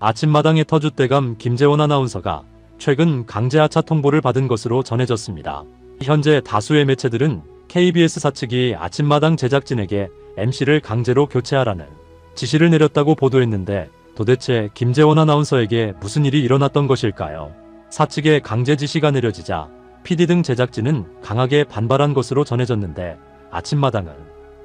아침마당의 터줏대감 김재원 아나운서가 최근 강제 하차 통보를 받은 것으로 전해졌습니다. 현재 다수의 매체들은 KBS 사측이 아침마당 제작진에게 MC를 강제로 교체하라는 지시를 내렸다고 보도했는데 도대체 김재원 아나운서에게 무슨 일이 일어났던 것일까요? 사측의 강제 지시가 내려지자 PD 등 제작진은 강하게 반발한 것으로 전해졌는데 아침마당은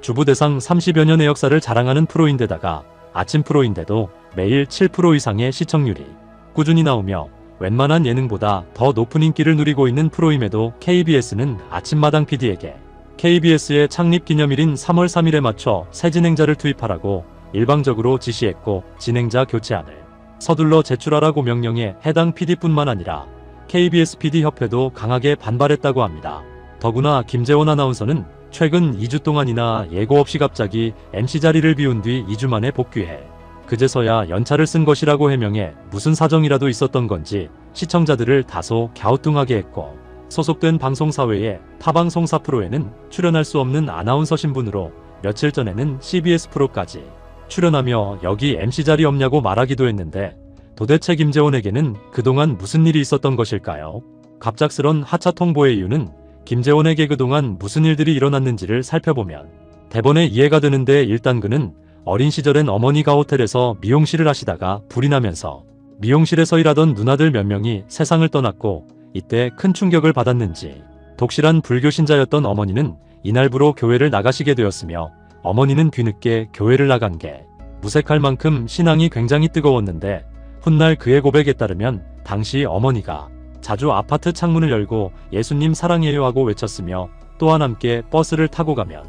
주부 대상 30여 년의 역사를 자랑하는 프로인데다가 아침 프로인데도 매일 7% 이상의 시청률이 꾸준히 나오며 웬만한 예능보다 더 높은 인기를 누리고 있는 프로임에도 KBS는 아침마당 PD에게 KBS의 창립 기념일인 3월 3일에 맞춰 새 진행자를 투입하라고 일방적으로 지시했고 진행자 교체안을 서둘러 제출하라고 명령해 해당 PD뿐만 아니라 KBS PD 협회도 강하게 반발했다고 합니다. 더구나 김재원 아나운서는 최근 2주 동안이나 예고 없이 갑자기 MC 자리를 비운 뒤 2주 만에 복귀해 그제서야 연차를 쓴 것이라고 해명해 무슨 사정이라도 있었던 건지 시청자들을 다소 갸우뚱하게 했고 소속된 방송사회의 타방송사 프로에는 출연할 수 없는 아나운서 신분으로 며칠 전에는 CBS 프로까지 출연하며 여기 MC 자리 없냐고 말하기도 했는데 도대체 김재원에게는 그동안 무슨 일이 있었던 것일까요? 갑작스런 하차 통보의 이유는 김재원에게 그동안 무슨 일들이 일어났는지를 살펴보면 대본에 이해가 되는데 일단 그는 어린 시절엔 어머니가 호텔에서 미용실을 하시다가 불이 나면서 미용실에서 일하던 누나들 몇 명이 세상을 떠났고 이때 큰 충격을 받았는지 독실한 불교 신자였던 어머니는 이날부로 교회를 나가시게 되었으며 어머니는 뒤늦게 교회를 나간 게 무색할 만큼 신앙이 굉장히 뜨거웠는데 훗날 그의 고백에 따르면 당시 어머니가 자주 아파트 창문을 열고 예수님 사랑해요 하고 외쳤으며 또한 함께 버스를 타고 가면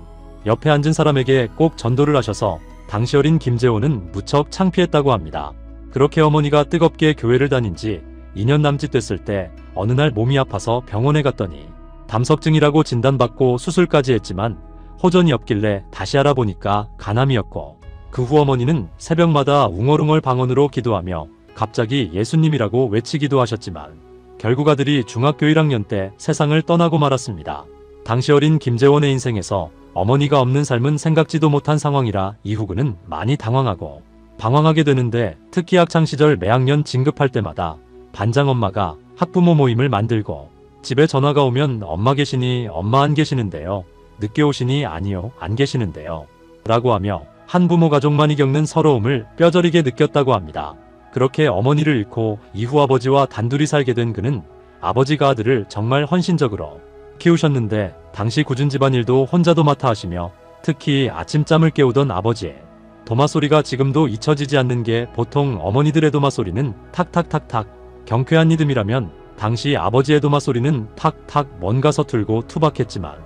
옆에 앉은 사람에게 꼭 전도를 하셔서 당시 어린 김재호는 무척 창피했다고 합니다. 그렇게 어머니가 뜨겁게 교회를 다닌 지 2년 남짓 됐을 때 어느 날 몸이 아파서 병원에 갔더니 담석증이라고 진단받고 수술까지 했지만 호전이 없길래 다시 알아보니까 간암이었고 그 후 어머니는 새벽마다 웅얼웅얼 방언으로 기도하며 갑자기 예수님이라고 외치기도 하셨지만 결국 아들이 중학교 1학년 때 세상을 떠나고 말았습니다. 당시 어린 김재원의 인생에서 어머니가 없는 삶은 생각지도 못한 상황이라 이후 그는 많이 당황하고 방황하게 되는데 특히 학창시절 매학년 진급할 때마다 반장 엄마가 학부모 모임을 만들고 집에 전화가 오면 엄마 계시니 엄마 안 계시는데요. 늦게 오시니 아니요 안 계시는데요. 라고 하며 한 부모 가족만이 겪는 서러움을 뼈저리게 느꼈다고 합니다. 그렇게 어머니를 잃고 이후 아버지와 단둘이 살게 된 그는 아버지가 아들을 정말 헌신적으로 키우셨는데 당시 굳은 집안일도 혼자 도 맡아 하시며 특히 아침잠을 깨우던 아버지의 도마 소리가 지금도 잊혀지지 않는 게 보통 어머니들의 도마 소리는 탁탁탁탁 경쾌한 리듬이라면 당시 아버지의 도마 소리는 탁탁 뭔가 서툴고 투박했지만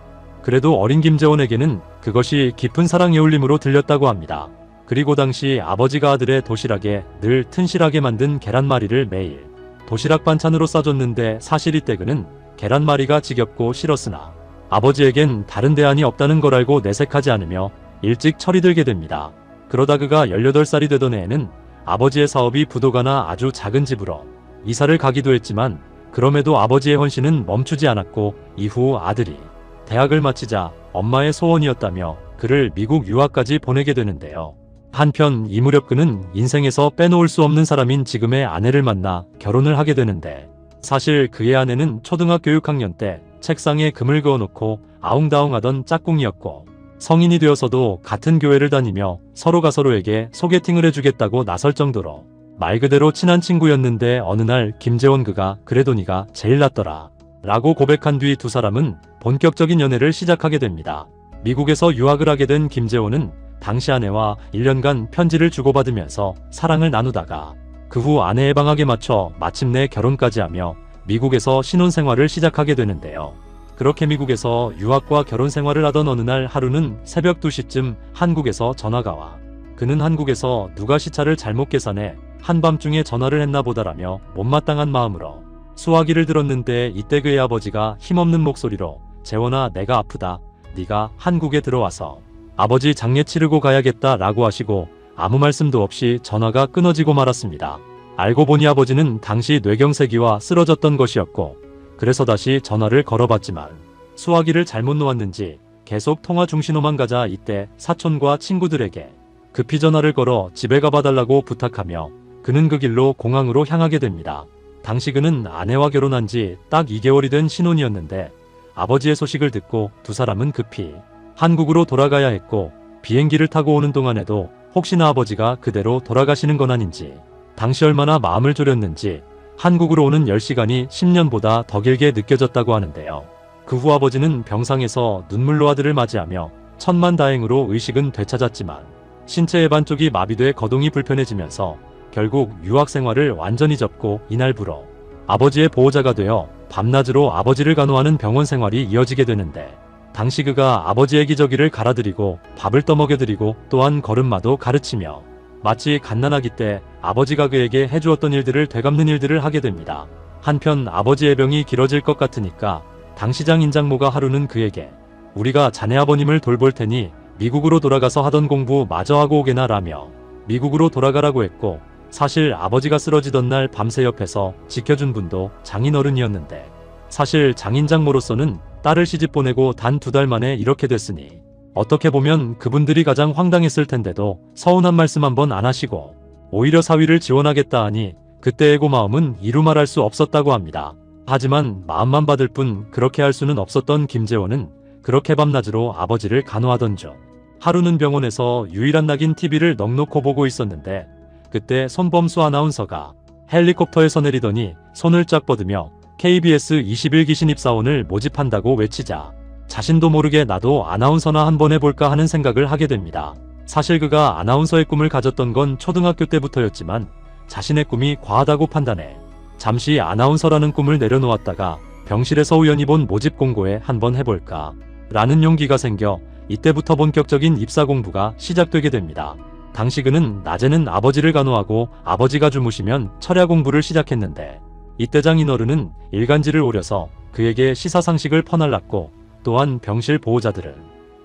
그래도 어린 김재원에게는 그것이 깊은 사랑의 울림으로 들렸다고 합니다. 그리고 당시 아버지가 아들의 도시락에 늘 튼실하게 만든 계란말이를 매일 도시락 반찬으로 싸줬는데 사실 이때 그는 계란말이가 지겹고 싫었으나 아버지에겐 다른 대안이 없다는 걸 알고 내색하지 않으며 일찍 철이 들게 됩니다. 그러다 그가 18살이 되던 해에는 아버지의 사업이 부도가나 아주 작은 집으로 이사를 가기도 했지만 그럼에도 아버지의 헌신은 멈추지 않았고 이후 아들이 대학을 마치자 엄마의 소원이었다며 그를 미국 유학까지 보내게 되는데요. 한편 이 무렵 그는 인생에서 빼놓을 수 없는 사람인 지금의 아내를 만나 결혼을 하게 되는데 사실 그의 아내는 초등학교 6학년 때 책상에 금을 그어놓고 아웅다웅하던 짝꿍이었고 성인이 되어서도 같은 교회를 다니며 서로가 서로에게 소개팅을 해주겠다고 나설 정도로 말 그대로 친한 친구였는데 어느 날 김재원 그가 그래도 니가 제일 낫더라 라고 고백한 뒤 두 사람은 본격적인 연애를 시작하게 됩니다. 미국에서 유학을 하게 된 김재원은 당시 아내와 1년간 편지를 주고받으면서 사랑을 나누다가 그 후 아내의 방학에 맞춰 마침내 결혼까지 하며 미국에서 신혼생활을 시작하게 되는데요. 그렇게 미국에서 유학과 결혼 생활을 하던 어느 날 하루는 새벽 2시쯤 한국에서 전화가 와. 그는 한국에서 누가 시차를 잘못 계산해 한밤중에 전화를 했나 보다라며 못마땅한 마음으로 수화기를 들었는데 이때 그의 아버지가 힘없는 목소리로 재원아 내가 아프다. 네가 한국에 들어와서 아버지 장례 치르고 가야겠다 라고 하시고 아무 말씀도 없이 전화가 끊어지고 말았습니다. 알고 보니 아버지는 당시 뇌경색이와 쓰러졌던 것이었고 그래서 다시 전화를 걸어봤지만 수화기를 잘못 놓았는지 계속 통화 중신호만 가자 이때 사촌과 친구들에게 급히 전화를 걸어 집에 가봐달라고 부탁하며 그는 그 길로 공항으로 향하게 됩니다. 당시 그는 아내와 결혼한 지 딱 2개월이 된 신혼이었는데 아버지의 소식을 듣고 두 사람은 급히 한국으로 돌아가야 했고 비행기를 타고 오는 동안에도 혹시나 아버지가 그대로 돌아가시는 건 아닌지 당시 얼마나 마음을 졸였는지 한국으로 오는 10시간이 10년보다 더 길게 느껴졌다고 하는데요. 그 후 아버지는 병상에서 눈물로 아들을 맞이하며 천만다행으로 의식은 되찾았지만 신체의 반쪽이 마비돼 거동이 불편해지면서 결국 유학 생활을 완전히 접고 이날부로 아버지의 보호자가 되어 밤낮으로 아버지를 간호하는 병원 생활이 이어지게 되는데 당시 그가 아버지의 기저귀를 갈아드리고 밥을 떠먹여드리고 또한 걸음마도 가르치며 마치 갓난아기 때 아버지가 그에게 해주었던 일들을 되갚는 일들을 하게 됩니다. 한편 아버지의 병이 길어질 것 같으니까 당시장 인장모가 하루는 그에게 우리가 자네 아버님을 돌볼 테니 미국으로 돌아가서 하던 공부 마저 하고 오게나 라며 미국으로 돌아가라고 했고 사실 아버지가 쓰러지던 날 밤새 옆에서 지켜준 분도 장인어른이었는데 사실 장인장모로서는 딸을 시집 보내고 단 두 달 만에 이렇게 됐으니 어떻게 보면 그분들이 가장 황당했을 텐데도 서운한 말씀 한번 안 하시고 오히려 사위를 지원하겠다 하니 그때의 고마움은 이루 말할 수 없었다고 합니다. 하지만 마음만 받을 뿐 그렇게 할 수는 없었던 김재원은 그렇게 밤낮으로 아버지를 간호하던 중 하루는 병원에서 유일한 낙인 TV를 넉넉히 보고 있었는데 그때 손범수 아나운서가 헬리콥터에서 내리더니 손을 쫙 뻗으며 KBS 21기 신입사원을 모집한다고 외치자 자신도 모르게 나도 아나운서나 한번 해볼까 하는 생각을 하게 됩니다. 사실 그가 아나운서의 꿈을 가졌던 건 초등학교 때부터였지만 자신의 꿈이 과하다고 판단해 잠시 아나운서라는 꿈을 내려놓았다가 병실에서 우연히 본 모집 공고에 한번 해볼까 라는 용기가 생겨 이때부터 본격적인 입사 공부가 시작되게 됩니다. 당시 그는 낮에는 아버지를 간호하고 아버지가 주무시면 철야 공부를 시작했는데 이때 장인어른은 일간지를 오려서 그에게 시사상식을 퍼날랐고 또한 병실 보호자들은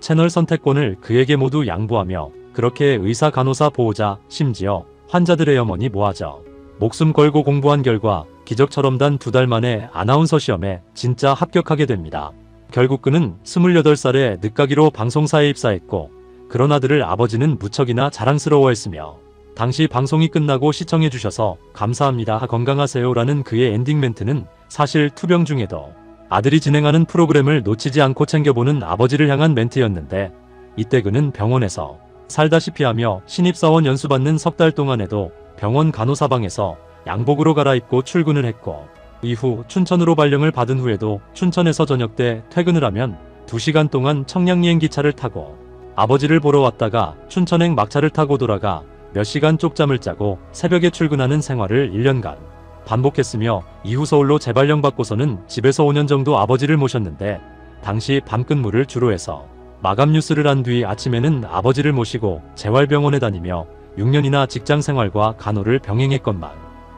채널 선택권을 그에게 모두 양보하며 그렇게 의사 간호사 보호자 심지어 환자들의 염원이 모아져 목숨 걸고 공부한 결과 기적처럼 단 두 달 만에 아나운서 시험에 진짜 합격하게 됩니다. 결국 그는 28살에 늦가기로 방송사에 입사했고 그런 아들을 아버지는 무척이나 자랑스러워했으며 당시 방송이 끝나고 시청해주셔서 감사합니다. 건강하세요 라는 그의 엔딩 멘트는 사실 투병 중에도 아들이 진행하는 프로그램을 놓치지 않고 챙겨보는 아버지를 향한 멘트였는데 이때 그는 병원에서 살다시피 하며 신입사원 연수받는 석 달 동안에도 병원 간호사방에서 양복으로 갈아입고 출근을 했고 이후 춘천으로 발령을 받은 후에도 춘천에서 저녁 때 퇴근을 하면 2시간 동안 청량리행 기차를 타고 아버지를 보러 왔다가 춘천행 막차를 타고 돌아가 몇 시간 쪽잠을 짜고 새벽에 출근하는 생활을 1년간 반복했으며 이후 서울로 재발령 받고서는 집에서 5년 정도 아버지를 모셨는데 당시 밤 근무를 주로 해서 마감 뉴스를 한 뒤 아침에는 아버지를 모시고 재활병원에 다니며 6년이나 직장 생활과 간호를 병행했건만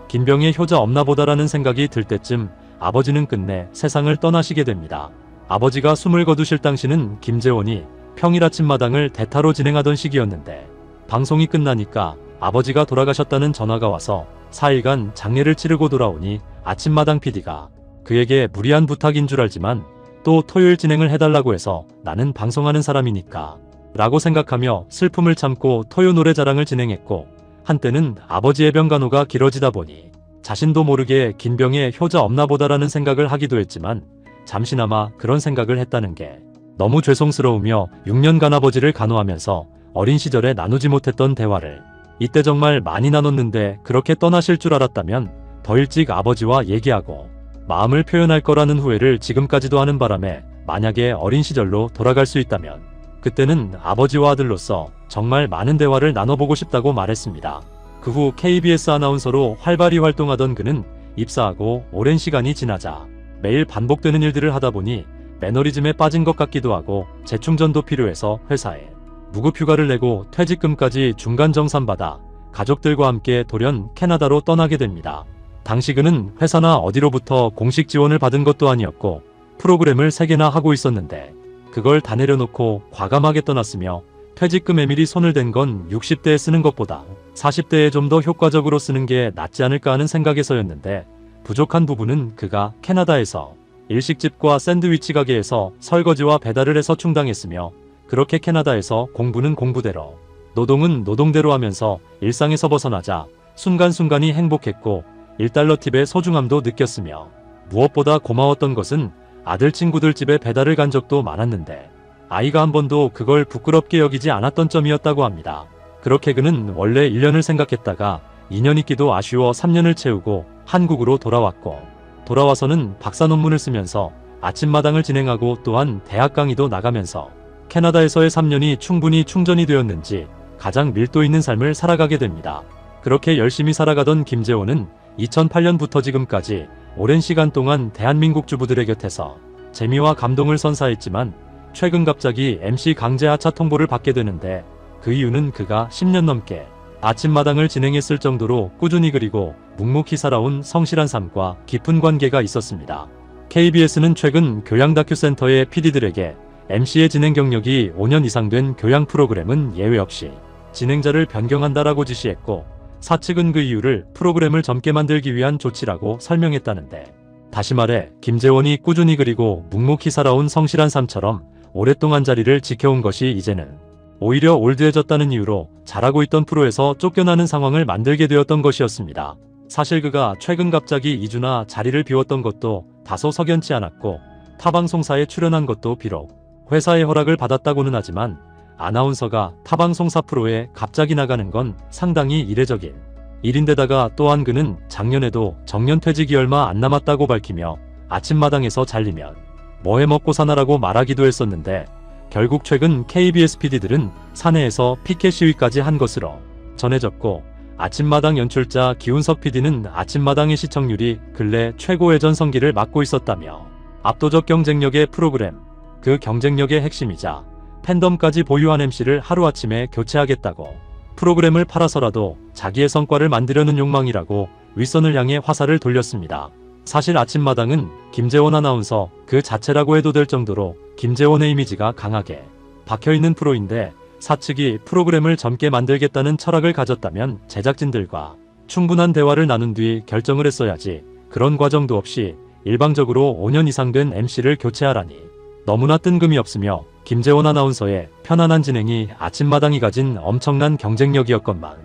김병의 효자 없나 보다라는 생각이 들 때쯤 아버지는 끝내 세상을 떠나시게 됩니다. 아버지가 숨을 거두실 당시는 김재원이 평일 아침마당을 대타로 진행하던 시기였는데 방송이 끝나니까 아버지가 돌아가셨다는 전화가 와서 4일간 장례를 치르고 돌아오니 아침마당 PD가 그에게 무리한 부탁인 줄 알지만 또 토요일 진행을 해달라고 해서 나는 방송하는 사람이니까 라고 생각하며 슬픔을 참고 토요 노래 자랑을 진행했고 한때는 아버지의 병간호가 길어지다 보니 자신도 모르게 긴 병에 효자 없나 보다라는 생각을 하기도 했지만 잠시나마 그런 생각을 했다는 게 너무 죄송스러우며 6년간 아버지를 간호하면서 어린 시절에 나누지 못했던 대화를 이때 정말 많이 나눴는데 그렇게 떠나실 줄 알았다면 더 일찍 아버지와 얘기하고 마음을 표현할 거라는 후회를 지금까지도 하는 바람에 만약에 어린 시절로 돌아갈 수 있다면 그때는 아버지와 아들로서 정말 많은 대화를 나눠보고 싶다고 말했습니다. 그 후 KBS 아나운서로 활발히 활동하던 그는 입사하고 오랜 시간이 지나자 매일 반복되는 일들을 하다 보니 매너리즘에 빠진 것 같기도 하고 재충전도 필요해서 회사에 무급휴가를 내고 퇴직금까지 중간 정산받아 가족들과 함께 돌연 캐나다로 떠나게 됩니다. 당시 그는 회사나 어디로부터 공식 지원을 받은 것도 아니었고 프로그램을 3개나 하고 있었는데 그걸 다 내려놓고 과감하게 떠났으며 퇴직금에 미리 손을 댄 건 60대에 쓰는 것보다 40대에 좀 더 효과적으로 쓰는 게 낫지 않을까 하는 생각에서였는데 부족한 부분은 그가 캐나다에서 일식집과 샌드위치 가게에서 설거지와 배달을 해서 충당했으며 그렇게 캐나다에서 공부는 공부대로 노동은 노동대로 하면서 일상에서 벗어나자 순간순간이 행복했고 1달러 팁의 소중함도 느꼈으며 무엇보다 고마웠던 것은 아들 친구들 집에 배달을 간 적도 많았는데 아이가 한 번도 그걸 부끄럽게 여기지 않았던 점이었다고 합니다. 그렇게 그는 원래 1년을 생각했다가 2년 있기도 아쉬워 3년을 채우고 한국으로 돌아왔고 돌아와서는 박사 논문을 쓰면서 아침마당을 진행하고 또한 대학 강의도 나가면서 캐나다에서의 3년이 충분히 충전이 되었는지 가장 밀도 있는 삶을 살아가게 됩니다. 그렇게 열심히 살아가던 김재호는 2008년부터 지금까지 오랜 시간 동안 대한민국 주부들의 곁에서 재미와 감동을 선사했지만 최근 갑자기 MC 강제 하차 통보를 받게 되는데 그 이유는 그가 10년 넘게 아침마당을 진행했을 정도로 꾸준히 그리고 묵묵히 살아온 성실한 삶과 깊은 관계가 있었습니다. KBS는 최근 교양 다큐센터의 PD들에게 MC의 진행 경력이 5년 이상 된 교양 프로그램은 예외 없이 진행자를 변경한다라고 지시했고 사측은 그 이유를 프로그램을 젊게 만들기 위한 조치라고 설명했다는데 다시 말해 김재원이 꾸준히 그리고 묵묵히 살아온 성실한 삶처럼 오랫동안 자리를 지켜온 것이 이제는 오히려 올드해졌다는 이유로 잘하고 있던 프로에서 쫓겨나는 상황을 만들게 되었던 것이었습니다. 사실 그가 최근 갑자기 2주나 자리를 비웠던 것도 다소 석연치 않았고 타방송사에 출연한 것도 비록 회사의 허락을 받았다고는 하지만 아나운서가 타 방송사 프로에 갑자기 나가는 건 상당히 이례적인 일인데다가 또한 그는 작년에도 정년 퇴직이 얼마 안 남았다고 밝히며 아침마당에서 잘리면 뭐해 먹고 사나라고 말하기도 했었는데 결국 최근 KBS PD들은 사내에서 피켓 시위까지 한 것으로 전해졌고 아침마당 연출자 기훈석 PD는 아침마당의 시청률이 근래 최고 의 전성기를 맞고 있었다며 압도적 경쟁력의 프로그램, 그 경쟁력의 핵심이자 팬덤까지 보유한 MC를 하루아침에 교체하겠다고 프로그램을 팔아서라도 자기의 성과를 만들려는 욕망이라고 윗선을 향해 화살을 돌렸습니다. 사실 아침마당은 김재원 아나운서 그 자체라고 해도 될 정도로 김재원의 이미지가 강하게 박혀있는 프로인데 사측이 프로그램을 젊게 만들겠다는 철학을 가졌다면 제작진들과 충분한 대화를 나눈 뒤 결정을 했어야지 그런 과정도 없이 일방적으로 5년 이상 된 MC를 교체하라니 너무나 뜬금이 없으며 김재원 아나운서의 편안한 진행이 아침마당이 가진 엄청난 경쟁력이었건만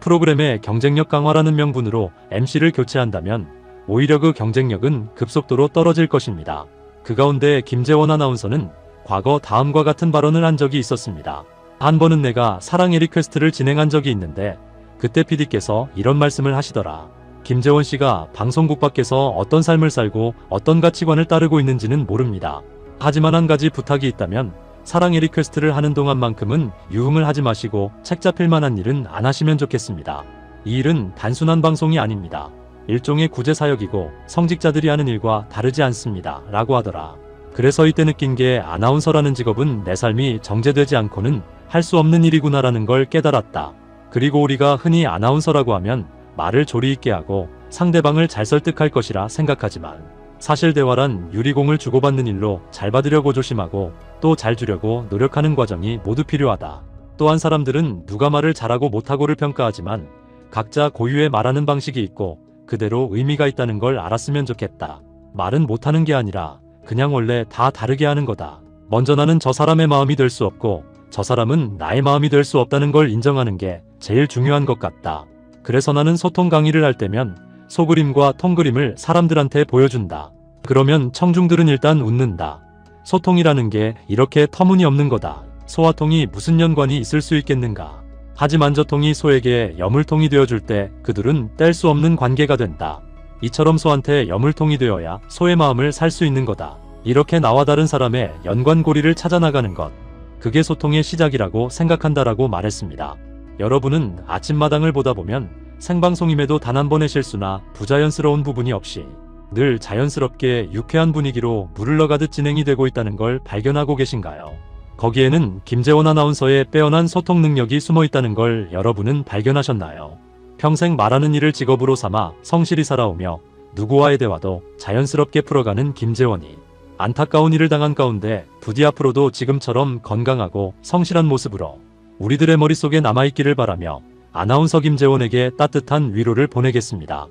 프로그램의 경쟁력 강화라는 명분으로 MC를 교체한다면 오히려 그 경쟁력은 급속도로 떨어질 것입니다. 그 가운데 김재원 아나운서는 과거 다음과 같은 발언을 한 적이 있었습니다. 한 번은 내가 사랑의 리퀘스트를 진행한 적이 있는데 그때 PD께서 이런 말씀을 하시더라. 김재원 씨가 방송국 밖에서 어떤 삶을 살고 어떤 가치관을 따르고 있는지는 모릅니다. 하지만 한 가지 부탁이 있다면 사랑의 리퀘스트를 하는 동안만큼은 유흥을 하지 마시고 책 잡힐 만한 일은 안 하시면 좋겠습니다. 이 일은 단순한 방송이 아닙니다. 일종의 구제사역이고 성직자들이 하는 일과 다르지 않습니다. 라고 하더라. 그래서 이때 느낀 게 아나운서라는 직업은 내 삶이 정제되지 않고는 할 수 없는 일이구나라는 걸 깨달았다. 그리고 우리가 흔히 아나운서라고 하면 말을 조리 있게 하고 상대방을 잘 설득할 것이라 생각하지만 사실 대화란 유리공을 주고받는 일로 잘 받으려고 조심하고 또 잘 주려고 노력하는 과정이 모두 필요하다. 또한 사람들은 누가 말을 잘하고 못하고를 평가하지만 각자 고유의 말하는 방식이 있고 그대로 의미가 있다는 걸 알았으면 좋겠다. 말은 못하는 게 아니라 그냥 원래 다 다르게 하는 거다. 먼저 나는 저 사람의 마음이 될 수 없고 저 사람은 나의 마음이 될 수 없다는 걸 인정하는 게 제일 중요한 것 같다. 그래서 나는 소통 강의를 할 때면 소그림과 통그림을 사람들한테 보여준다. 그러면 청중들은 일단 웃는다. 소통이라는 게 이렇게 터무니없는 거다. 소와 통이 무슨 연관이 있을 수 있겠는가. 하지만 저 통이 소에게 여물통이 되어줄 때 그들은 뗄 수 없는 관계가 된다. 이처럼 소한테 여물통이 되어야 소의 마음을 살 수 있는 거다. 이렇게 나와 다른 사람의 연관고리를 찾아나가는 것. 그게 소통의 시작이라고 생각한다라고 말했습니다. 여러분은 아침마당을 보다 보면 생방송임에도 단 한 번의 실수나 부자연스러운 부분이 없이 늘 자연스럽게 유쾌한 분위기로 물을 넣가듯 진행이 되고 있다는 걸 발견하고 계신가요? 거기에는 김재원 아나운서의 빼어난 소통 능력이 숨어 있다는 걸 여러분은 발견하셨나요? 평생 말하는 일을 직업으로 삼아 성실히 살아오며 누구와의 대화도 자연스럽게 풀어가는 김재원이 안타까운 일을 당한 가운데 부디 앞으로도 지금처럼 건강하고 성실한 모습으로 우리들의 머릿속에 남아있기를 바라며 아나운서 김재원에게 따뜻한 위로를 보내겠습니다.